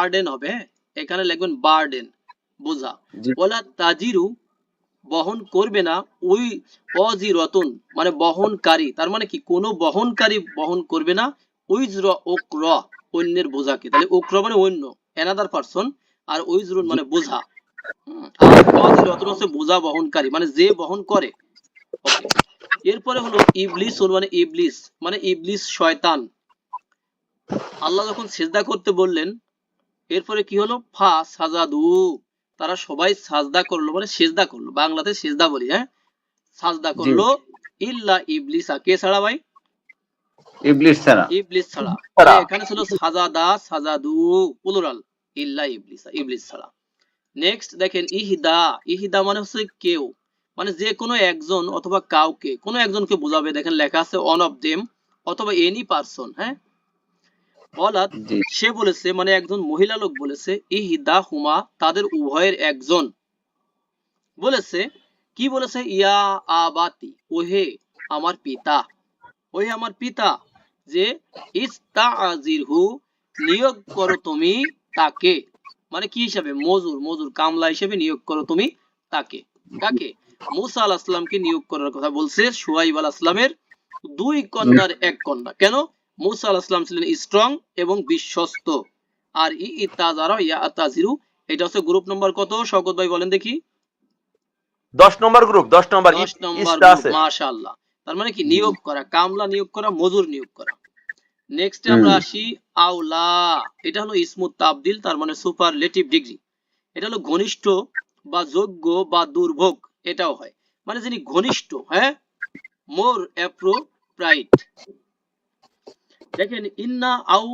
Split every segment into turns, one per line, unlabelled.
Burden হবে হ্যাঁ? এখানে লিখবেন বার্ডেন বোঝা। ওলা তাজিরু বহন করবে না ওই অজিরতন মানে বহনকারী। তার মানে কি? কোনো বহনকারী বহন করবে না উইজর ওক্র অন্যের বোঝাকে। তাহলে ওক্র মানে অন্য অ্যানাদার পারসন আর উইজরুন মানে বোঝা। আর অজিরতন হচ্ছে বোঝা বহনকারী মানে যে বহন করে। এরপরে হলো ইবলিস মানে ইবলিস মানে ইবলিস শয়তান। আল্লাহ যখন সেজদা করতে বললেন এরপরে কি হলো? ফা সাজাদু। তারা সবাই সাজদা করল মানে সেজদা করল। বাংলাতে সেজদা বলি হ্যাঁ? সাজদা করল। ইল্লা ইবলিসা কে ছাড়া ভাই?
ইবলিস ছাড়া।
ইবলিস ছাড়া। এখানে ছিল সাজাদা সাজাদু প্লুরাল ইল্লা ইবলিসা ইবলিস ছাড়া। নেক্সট দেখেন ইহিদা। ইহিদা মানে হচ্ছে কেউ। মানে যে কোনো একজন অথবা কাউকে কোনো একজনকে বোঝাবে। দেখেন লেখা আছে অন অফ দেম অথবা এনি পারসন হ্যাঁ? অলাদ সে বলেছে মানে একজন মহিলা লোক বলেছে ইহিদা হুমা তাদের উভয়ের একজন। বলেছে, কি বলেছে? ইয়া আবাতি ওহে আমার পিতা ওহে আমার পিতা যে ইস্তাআজিরহু নিয়োগ করো তুমি তাকে। মানে কি হিসাবে? মজুর মজুর, কামলা হিসেবে নিয়োগ করো তুমি তাকে। কাকে? মুসা আল আসলামকে নিয়োগ করার কথা বলছে, সুহাইব আল আসলামের দুই কন্যার এক কন্যা। কেন? মুসা আল আসলাম ছিলেন স্ট্রং এবং বিশ্বস্ত। আর ই ইতাজারা ইয়া আতাজিরু এটা হচ্ছে গ্রুপ নম্বর কত? শওকত ভাই বলেন দেখি।
দশ নম্বর গ্রুপ দশ নম্বর
দশ নম্বর
ইস্টা
মাশাআল্লাহ। তার মানে কি? নিয়োগ করা কামলা নিয়োগ করা মজুর নিয়োগ করা। নেক্সট আমরা আসি আউলা এটা হলো ইসমুত তাবদিল তার মানে সুপারলেটিভ ডিগ্রি এটা হলো ঘনিষ্ঠ বা যোগ্য বা দুর্ভোগ এটাও হয়। মানে যিনি ঘনিষ্ঠ হ্যাঁ? মোর অ্যাপ্রোপ্রাইট দেখেন ইন্না আউ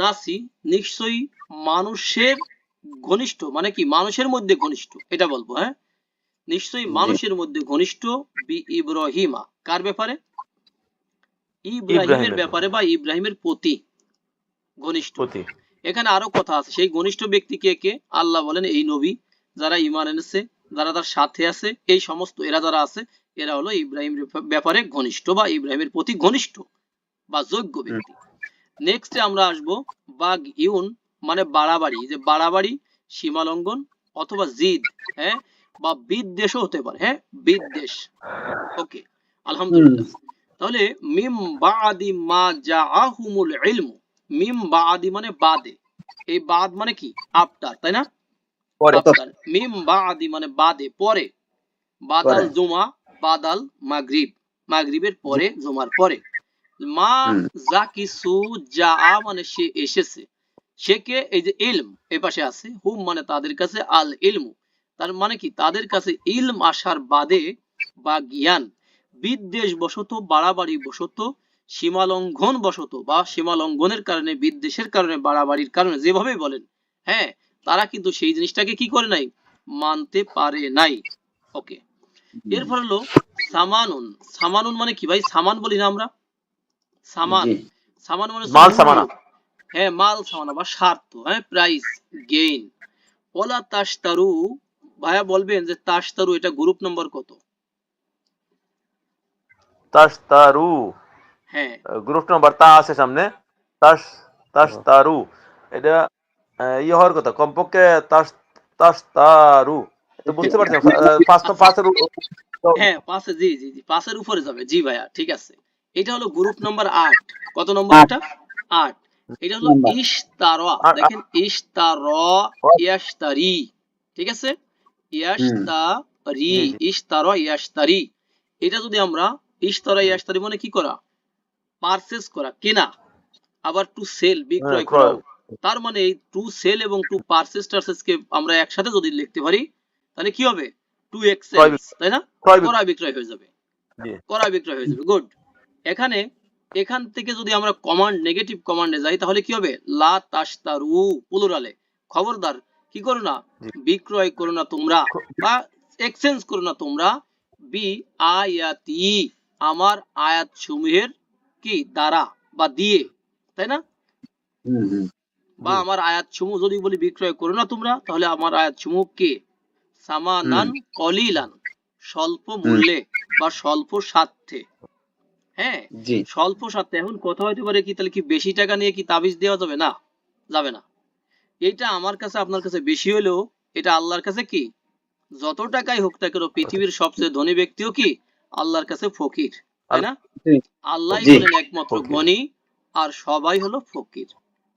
নাসি নিশ্চয়ই মানুষের ঘনিষ্ঠ মানে কি মানুষের মধ্যে ঘনিষ্ঠ এটা বলব হ্যাঁ? নিশ্চয়ই মানুষের মধ্যে ঘনিষ্ঠ বি ইব্রাহিমা কার ব্যাপারে? ইব্রাহিমের ব্যাপারে বা ইব্রাহিমের প্রতি ঘনিষ্ঠ। এখানে আরও কথা আছে সেই ঘনিষ্ঠ ব্যক্তি কে কে? আল্লাহ বলেন এই নবী যারা ইমান এনেছে যারা তার সাথে আছে এই সমস্ত এরা যারা আছে এরা হলো ইব্রাহিমের ব্যাপারে ঘনিষ্ঠ বা ইব্রাহিমের প্রতি ঘনিষ্ঠ। বা যোগ্য ব্যক্তি। নেক্সটে আমরা আসব বাগ ইউন মানে বাড়াবাড়ি। যে বাড়াবাড়ি সীমালঙ্ঘন অথবা জিদ হ্যাঁ? বা বিদ্বেষও হতে পারে হ্যাঁ? বিদ্বেষ। ওকে আলহামদুলিল্লাহ। তাহলে মিম বাদি মা জাআহুমুল ইলমু। মিম বাদি মানে বাদে। এই বাদ মানে কি? আফটার তাই না? মিম বাদি মানে বাদে পরে। বাদাল জুমা বাদাল মাগরিব। মাগরিবের পরে জুমার পরে। মা যা কিছু যা মানে সে এসেছে। সে কে? এই যে ইলম এ পাশে আছে। হুম মানে তাদের কাছে আল ইলমু। তার মানে কি? তাদের কাছে ইলম আসার বাদে বা জ্ঞান বিদ্বেষ বশত বাড়াবাড়ি বশত সীমালঙ্ঘন বশত বা সীমালঙ্ঘনের কারণে বিদ্বেষের কারণে বাড়াবাড়ির কারণে যেভাবে বলেন হ্যাঁ তারা কিন্তু সেই জিনিসটাকে কি করে নাই? মানতে পারে নাই। ওকে। এরপর হলো সামানুন। সামানুন মানে কি ভাই? সামান বলি না আমরা। সামান। সামান মানে
মাল সামানা।
হ্যাঁ মাল সামানা বা স্বার্থ হ্যাঁ প্রাইস গেইন ওলা তাশতারু ভাইয়া বলবেন যে তাশতারু এটা গ্রুপ নম্বর কত?
তাস্তারু
হ্যাঁ।
গ্রুপ নাম্বার তা আছে সামনে। তাস তাস্তারু এটা ইয়ে হওয়ার কথা। কমপক্ষে তাস তাস্তারু বুঝতে পারছেন? পাঁচ পাঁচের
হ্যাঁ পাশে জি জি জি পাশের উপরে যাবে। জি ভাইয়া ঠিক আছে। এটা হলো গ্রুপ নাম্বার আট। কত নম্বর এটা? আট। এটা হলো। ইশতারা। দেখেন ইশতারা ইয়াশতারি। ঠিক আছে? ইয়াশতারি। ইশতারা ইয়াশতারি। এটা যদি আমরা ইশতারা ইয়াশতারি মানে কি করা? পারচেজ করা কেনা। আবার টু সেল বিক্রয়
হ্যাঁ,
করা। তার মানে এই টু সেল এবং টু পারচেজ টারচেজ কে আমরা একসাথে যদি লিখতে পারি তাহলে কি হবে? টু এক্সচেঞ্জ তাই না?
ক্রয় বিক্রয়।
ক্রয় বিক্রয়। হয়ে যাবে।
জি।
ক্রয় বিক্রয় হয়ে যাবে। গুড এখানে এখান থেকে যদি আমরা কমান্ড নেগেটিভ কমান্ডে যাই তাহলে কি হবে? লা তাশতারু প্লুরালে খবরদার কি করো না? বিক্রয় করো না তোমরা বা এক্সচেঞ্জ করো না তোমরা। বি আয়াতি আমার আয়াত সমূহের কি? দ্বারা বা দিয়ে তাই না। বা আমার আয়াত সমূহ যদি বলি বিক্রয় করো না তোমরা তাহলে আমার আয়াত সমূহ কে? সামানান কলিলান স্বল্প মূল্যে বা স্বল্প স্বার্থে। হ্যাঁ? স্বল্প স্বার্থে এখন কথা হতে পারে কি তাহলে কি বেশি টাকা নিয়ে কি তাবিজ দেওয়া যাবে না? যাবে না। এটা আমার কাছে আপনার কাছে বেশি হলেও এটা আল্লাহর কাছে কি? যত টাকাই হোক না কেন পৃথিবীর সবচেয়ে ধনী ব্যক্তিও কি? আল্লাহর কাছে ফকির তাই না? আল্লাহ হলেন একমাত্র। গণী আর সবাই হলো ফকির।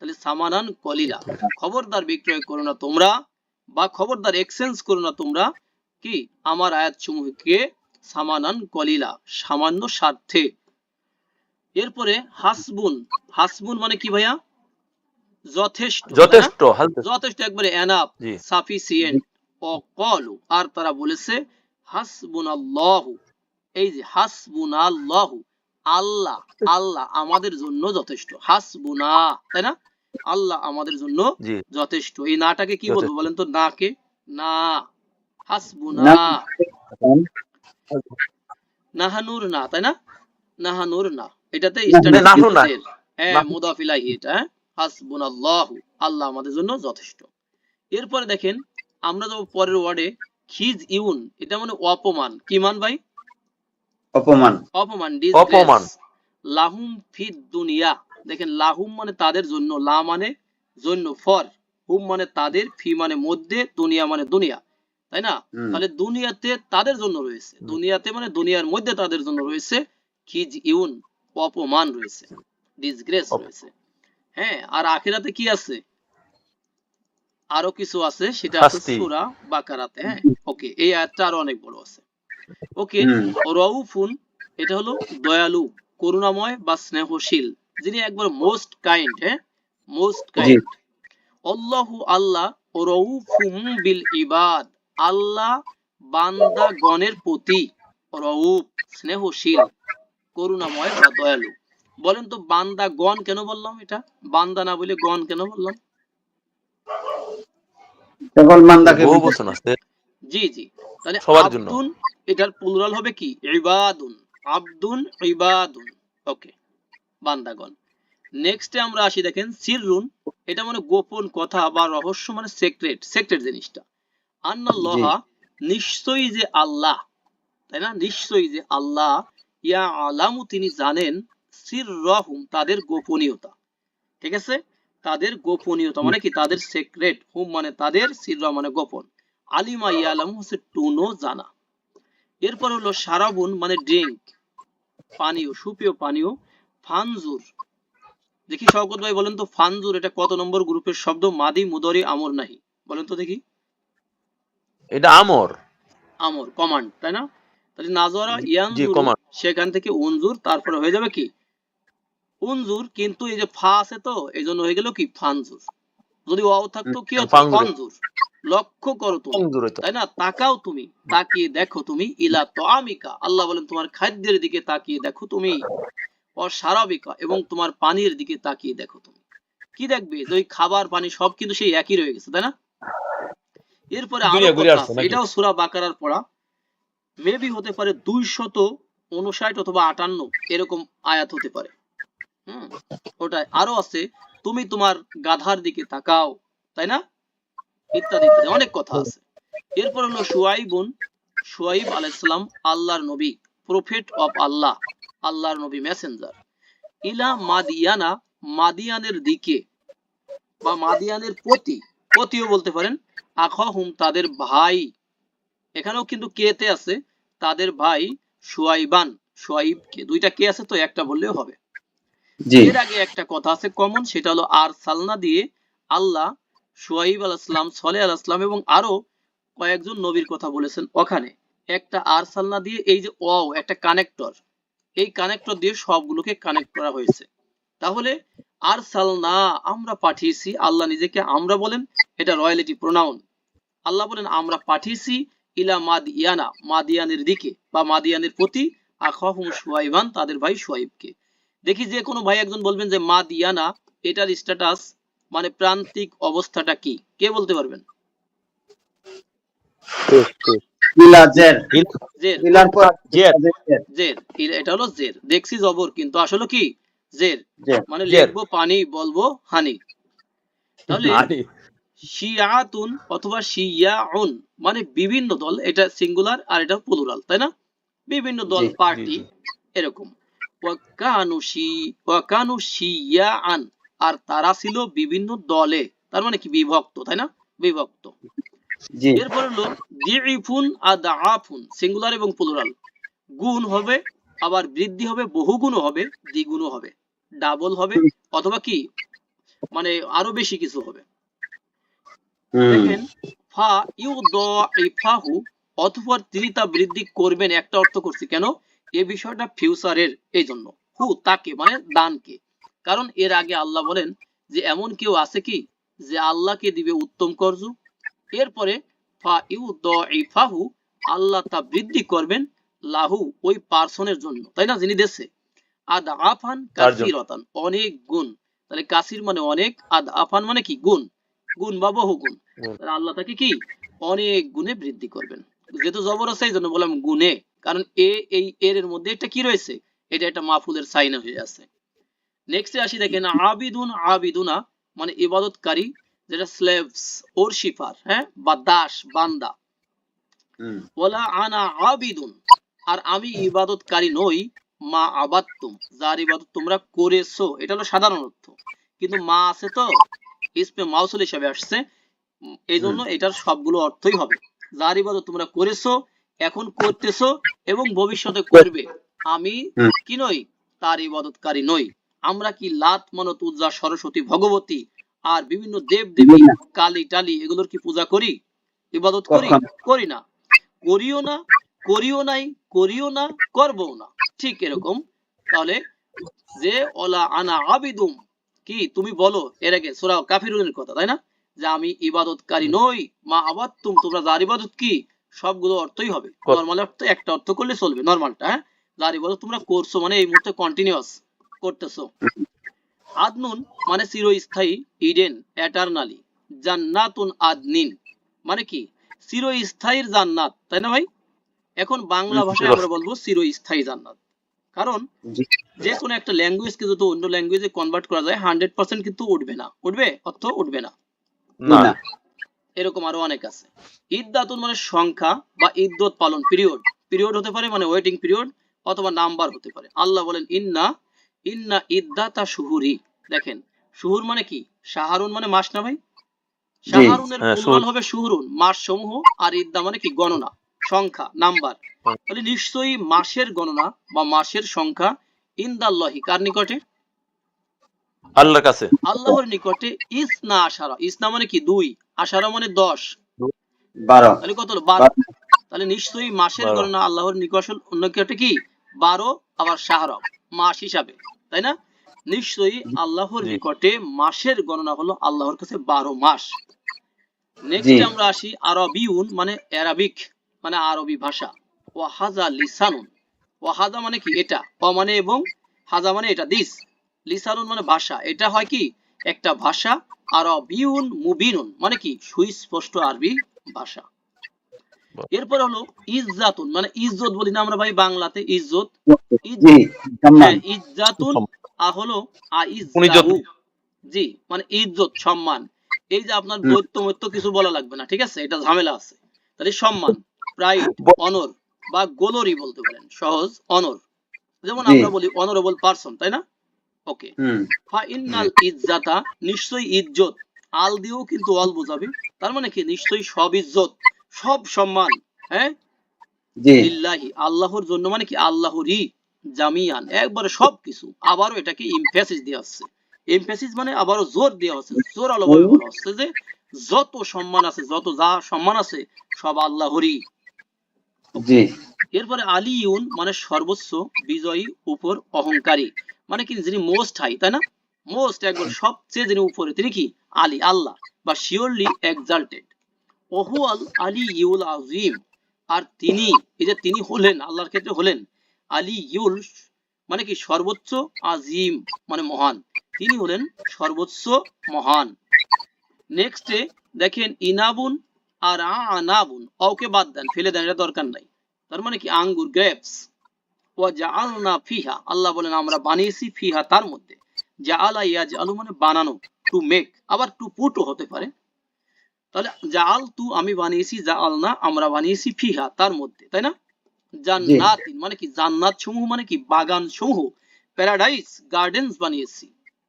তাহলে সামানান কলিলা। খবরদার বিক্রয় করো না তোমরা বা খবরদার এক্সচেঞ্জ করো না তোমরা কি? আমার আয়াত সমূহকে সামানান কলিলা সামান্য স্বার্থে এরপরে হাসবুন। হাসবুন মানে কি ভাইয়া? যথেষ্ট?
যথেষ্ট
যথেষ্ট একবারে এনাফ সাফিসিয়েন্ট। ও কলু আর তারা বলেছে হাসবুন আল্লাহ এই যে হাসবুন আল্লাহ আল্লাহ আল্লাহ আমাদের জন্য যথেষ্ট। হাসবুনা তাই না? আল্লাহ আমাদের জন্য যথেষ্ট। এই নাটাকে কি বলব বলেন তো? না কে না। হাসবুনা।
না।
নাহানুর না তাই না? নাহানুর না। এটাতে। হ্যাঁ। মুদাফ ইলাইহি এটা হ্যাঁ হাসবুনাল্লাহু আল্লাহ আমাদের জন্য যথেষ্ট। এরপরে দেখেন আমরা যাব পরের ওয়ার্ডে খিজ ইউন এটা মানে অপমান। কি মান ভাই?
অপমান।
অপমান
অপমান।
লাহুম ফিদ দুনিয়া। দেখেন লাহুম মানে তাদের জন্য লা মানে জন্য ফর। হুম মানে তাদের ফি মানে মধ্যে দুনিয়া মানে দুনিয়া। তাই না? তাহলে দুনিয়াতে তাদের জন্য রয়েছে। দুনিয়াতে মানে দুনিয়ার মধ্যে তাদের জন্য রয়েছে খিজ ইউন। অপমান রয়েছে ডিসগ্রেস রয়েছে। হ্যাঁ আর আখিরাতে কি আছে? আরও কিছু আছে সেটা আছে সূরা বাকারাতে হ্যাঁ? ওকে এই আয়াতটা আরও অনেক বড় আছে। ওকে। রউফুন এটা হলো দয়ালু করুণাময় বা স্নেহশীল যিনি একবার মোস্ট কাইন্ড হ্যাঁ? মোস্ট কাইন্ড আল্লাহু আল্লাহ রউফুম বিল ইবাদ আল্লাহ বান্দা গণের প্রতি রউফ স্নেহশীল। করুণাময় বা দয়ালু। বলেন তো বান্দা গণ কেন বললাম এটা? বান্দা না বলে গণ কেন বললাম?
আছে।
জি জি। তাহলে
সবার জন্য।
আব্দুন এটার প্লুরাল হবে কি? ইবাদুন। আব্দুন ইবাদুন। ওকে বান্দাগণ নেক্সটে আমরা আসি দেখেন সিররুন। এটা মানে গোপন কথা বা রহস্য মানে সিক্রেট সিক্রেট জিনিসটা। আন্নাল্লাহা নিশ্চয়ই যে আল্লাহ তাই না? নিশ্চয়ই যে আল্লাহ ইয়া আলামু তিনি জানেন সিররাহুম তাদের গোপনীয়তা। ঠিক আছে? তাদের গোপনীয়তা মানে কি? তাদের সিক্রেট হুম মানে তাদের সিররা মানে গোপন। আলিমা ইয়ালাম হচ্ছে টুনো জানা। এরপর হলো সারাবুন মানে ড্রিঙ্ক পানীয় সুপেয় পানীয় ফানজুর। দেখি শওকত ভাই বলেন তো ফানজুর এটা কত নম্বর গ্রুপের শব্দ? মাদি মুদরি আমর নাহি। বলেন তো দেখি।
এটা আমর।
আমর কমান্ড তাই না? তাহলে নাজরা ইয়ানজুর সেখান থেকে উনজুর তারপরে হয়ে যাবে কি? উনজুর কিন্তু এই যে ফা আছে তো এই জন্য হয়ে গেল কি? ফানজুর। যদি ওয়াও থাকতো কি হতো?
ফানজুর।
লক্ষ্য করো তুমি। তাই না? তাকাও তুমি। তাকিয়ে দেখো তুমি। ইলা তো আমিকা আল্লাহ বলেন তোমার খাদ্যের দিকে তাকিয়ে দেখো তুমি। অসারাবিকা এবং তোমার পানির দিকে তাকিয়ে দেখো তুমি। কি দেখবে? ওই খাবার পানি সব কিন্তু সেই একই রয়ে গেছে তাই না? এরপরে
আরও?
এটাও সূরা বাকারার পড়া। মেবি হতে পারে দুইশত উনষাট অথবা আটান্ন, এরকম আয়াত হতে পারে। হুম ওটাই আরও আছে, তুমি তোমার গাধার দিকে তাকাও, তাই না? ইত্যাদি ইত্যাদি, অনেক কথা আছে। এরপর হলো সুয়াইবুন সুয়াইব আলাইসালাম আল্লাহর নবী, প্রফেট অফ আল্লাহ, আল্লাহর নবী মেসেঞ্জার। ইলা মাদিয়ানা, মাদিয়ানের দিকে বা মাদিয়ানের প্রতি, প্রতিও বলতে পারেন, আখাহুম তাদের ভাই। এখানেও কিন্তু কেতে আছে তাদের ভাই সুয়াইবান সুয়াইবকে দুইটা কে আছে তো? একটা বললেও হবে। এর আগে একটা কথা আছে কমন সেটা হলো আর সালনা দিয়ে আল্লাহ সুয়াইব আলাইসলাম সলে আলাইসলাম এবং আরও কয়েকজন নবীর কথা বলেছেন ওখানে। একটা আর সালনা দিয়ে এই যে ও একটা কানেক্টর। এই কানেক্টর দিয়ে সবগুলোকে কানেক্ট করা হয়েছে। তাহলে আর সালনা আমরা পাঠিয়েছি আল্লাহ নিজেকে আমরা বলেন এটা রয়্যালিটি প্রোনাউন। আল্লাহ বলেন আমরা পাঠিয়েছি ইলা মাদিয়ানা মাদিয়ানের দিকে বা মাদিয়ানের প্রতি আখাহুম সুয়াইবান তাদের ভাই সুয়াইবকে দেখি যে কোনো ভাই একজন বলবেন যে মা দিয়ানা এটার স্ট্যাটাস মানে প্রান্তিক অবস্থাটা কি? কে বলতে পারবেন?
ইলা জের।
জের।
ইলার পর
জের।
জের।
জের। এ- এটা হলো জের। দেখছি জবর কিন্তু আসলে কি? জের।
জের।
মানে লিখব পানি বলব হানি। তাহলে শিয়াতুন অথবা শিয়াউন মানে বিভিন্ন দল এটা সিঙ্গুলার আর এটা প্লুরাল তাই না? বিভিন্ন দল পার্টি এরকম। ওয়াকানু শি ওয়াকানু শিয়াআন আর তারা ছিল বিভিন্ন দলে তার মানে কি? বিভক্ত তাই না? বিভক্ত। এরপর হলো দিইফুন আদাআফুন সিঙ্গুলার এবং প্লুরাল গুণ হবে আবার বৃদ্ধি হবে বহুগুণও হবে দ্বিগুণও হবে। ডাবল হবে অথবা কি? মানে আরও বেশি কিছু হবে। দেখেন ফা ইউদাইফাহু অতঃপর তিনি তা বৃদ্ধি করবেন একটা অর্থ করছি। কেন? এই বিষয়টা ফিউচারের এই জন্য। হু তাকে মানে দানকে। কারণ এর আগে আল্লাহ বলেন যে এমন কেউ আছে কি যে আল্লাহকে দিবে উত্তম কর্জ। এরপরে ফা ইউদাইফাহু আল্লাহ তা বৃদ্ধি করবেন লাহু ওই পার্সনের জন্য। তাই না? যিনি দেশে আদ আফান। কাসিরতান। অনেক গুণ। তাহলে কাসির মানে অনেক আদ আফান মানে কি? গুণ। গুণ বা বহু গুণ। তাহলে আল্লাহ তাকে কি? অনেক গুণে বৃদ্ধি করবেন। যেহেতু জবর আছে এই জন্য বললাম গুণে কারণ এ এই এর এর মধ্যে একটা কি রয়েছে? এটা একটা মাহফুলের সাইন হয়ে আছে। নেক্সটে আসি দেখেন আবিদুন আবিদুনা মানে ইবাদতকারী যেটা স্লেভস ওর শিফার হ্যাঁ? বা দাস বান্দা। ওলা আনা আবিদুন আর আমি ইবাদতকারী নই মা আবাদতুম। যার ইবাদত তোমরা করেছ এটা হলো সাধারণ অর্থ। কিন্তু মা আছে তো? ইসমে মাউসুল হিসাবে আসছে। এই জন্য এটার সবগুলো অর্থই হবে। যার ইবাদত তোমরা করেছ এখন করতেছো এবং ভবিষ্যতে করবে আমি কি নই তার ইবাদতকারী নই। আমরা কি লাত মানত উজ্জা সরস্বতী ভগবতী আর বিভিন্ন দেব দেবী। কালী টালি এগুলোর কি পূজা করি? ইবাদত করি? করি না। করিও না করিও নাই করিও না করব না। ঠিক এরকম। তাহলে যে ওলা আনা আবিদুম কি তুমি বলো? এর আগে সূরা কাফিরুনের কথা তাই না? যে আমি ইবাদতকারী নই মা আবাদতুম তোমরা যার ইবাদত কি? সবগুলো অর্থই হবে। নরমাল অর্থ একটা অর্থ করলে চলবে নরমালটা হ্যাঁ? যার ইবাদত তোমরা করছ মানে এই মুহূর্তে কন্টিনিউয়াস করতেছো। আদনুন মানে চিরস্থায়ী ইডেন এটারনালি জান্নাতুন আদনিন। মানে কি? চিরস্থায়ীর জান্নাত তাই না ভাই? এখন বাংলা ভাষায় আমরা বলব চিরস্থায়ী জান্নাত। কারণ যে কোনো একটা ল্যাঙ্গুয়েজকে যদি অন্য ল্যাঙ্গুয়েজে কনভার্ট করা যায় হান্ড্রেড পার্সেন্ট কিন্তু উঠবে না। উঠবে? অর্থ উঠবে না। এরকম আরও অনেক আছে। ইদ্দাতুন মানে সংখ্যা বা ইদ্দত পালন পিরিয়ড পিরিয়ড হতে পারে মানে ওয়েটিং পিরিয়ড অথবা নাম্বার হতে পারে। আল্লাহ বলেন ইন্না ইন্না ইদ্দাতা শুহুরি। দেখেন শুহুর মানে কি? শাহরুন মানে মাস না ভাই? শাহরুনের
হ্যাঁ,
হবে শুহুরুন। মাস সমূহ আর ইদ্দা মানে কি? গণনা। সংখ্যা নাম্বার। তাহলে নিশ্চয়ই মাসের গণনা বা মাসের সংখ্যা ইন্দাল্লাহি কার নিকটে?
আল্লাহর কাছে।
আল্লাহর নিকটে ইসনা আশারা। ইসনা মানে কি? দুই। আশারা মানে দশ।
বারো।
তাহলে কত বারো। তাহলে নিশ্চয়ই মাসের গণনা আল্লাহর নিকট নিকটে কি? বারো আবার শাহরম মাস হিসাবে। তাই না? নিশ্চয়ই আল্লাহর নিকটে মাসের গণনা হলো আল্লাহর কাছে বারো মাস। নেক্সট আমরা আসি আরবিউন মানে অ্যারাবিক। মানে আরবি ভাষা। ওয়াহাজা লিসানুন। ওয়াহাজা মানে কি? এটা। ও মানে এবং হাজা মানে এটা। দিস। লিসানুন মানে ভাষা। এটা হয় কি? একটা ভাষা। আরবিউন মুবিনুন। মানে কি? সুস্পষ্ট আরবি ভাষা। এরপর হলো ইজ্জাতুন। মানে ইজ্জত বলি না আমরা ভাই বাংলাতে ইজ্জত। হ্যাঁ, ইজ্জাতুন। আ হলো আ ইজ্জাহু। জি মানে ইজ্জত সম্মান। এই যে আপনার। দৈত্য মৈত্য কিছু বলা লাগবে না ঠিক আছে? এটা ঝামেলা আছে। তাহলে সম্মান। প্রাইড অনর বা গোলরি বলতে পারেন সহজ অনর। যেমন আমরা বলি অনারেবল পারসন তাই না? ওকে। ফা ইন্নাল ইজ্জাতা নিশ্চয়ই ইজ্জত। আল দিয়েও কিন্তু অল বোঝাবে। তার মানে কি? নিশ্চয়ই সব ইজ্জত সব সম্মান হ্যাঁ? লিল্লাহি আল্লাহর জন্য মানে কি? আল্লাহরই জামিয়ান। একবারে সবকিছু। আবারও এটাকে ইমফেসিস দেওয়া হচ্ছে। ইমফেসিস মানে আবারও জোর দেওয়া হচ্ছে। জোর আলোভাবে বলা হচ্ছে যে যত সম্মান আছে যত যা সম্মান আছে সব আল্লাহরই।
জি।
এরপরে আলিউন মানে সর্বোচ্চ বিজয়ী উপর অহংকারী মানে কি যিনি মোস্ট হাই তাই না? মোস্ট একবার সবচেয়ে যিনি উপরে, তিনি কি? আলী, আল্লাহ, বা শিওরলি এক্সাল্টেড ওহু আল আলী ইউল আজিম। আর তিনি, এই যে তিনি হলেন, আল্লাহর ক্ষেত্রে হলেন, আলী ইউল মানে কি সর্বোচ্চ আজিম মানে মহান। তিনি হলেন সর্বোচ্চ মহান। নেক্সটে দেখেন ইনাবুন আর আনাবুন। ওকে বাদ দেন, ফেলে দেন, এটা দরকার নাই। তার মানে কি? আঙ্গুর, গ্রেপস। ওয়া জাআলনা ফিহা। আল্লাহ বলেন, আমরা বানিয়েছি ফিহা তার মধ্যে। জাআলা ইয়াজআলু মানে বানানো টু মেক আবার টু পুটও হতে পারে। তাহলে জাআল তু আমি বানিয়েছি, জাআলনা আমরা বানিয়েছি ফিহা তার মধ্যে, তাই না? জান্নাতিন মানে কি? জান্নাত সমূহ মানে কি? বাগান সমূহ প্যারাডাইস, গার্ডেন্স বানিয়েছি।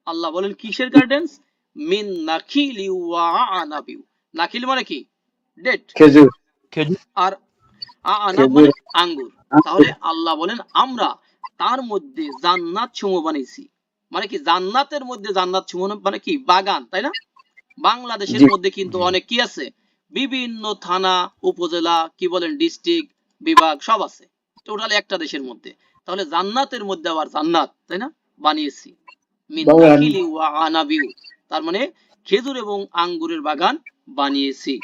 আল্লাহ বলেন, কিসের গার্ডেন্স? মিন নাখিলি ওয়া আনাবিউ। নাখিল মানে কি? ডেট
খেজুর
খেজুর
আর মানে আঙ্গুর। তাহলে আল্লাহ বলেন আমরা তার মধ্যে জান্নাত সমূহ বানিয়েছি মানে কি জান্নাতের মধ্যে জান্নাত সমূহ মানে কি বাগান তাই না? বাংলাদেশের মধ্যে কিন্তু অনেক কি আছে? বিভিন্ন থানা উপজেলা কি বলেন ডিস্ট্রিক্ট বিভাগ সব আছে। টোটাল একটা দেশের মধ্যে। তাহলে জান্নাতের মধ্যে আবার জান্নাত তাই না? বানিয়েছি। মিন তার মানে খেজুর এবং আঙ্গুরের বাগান বানিয়েছি।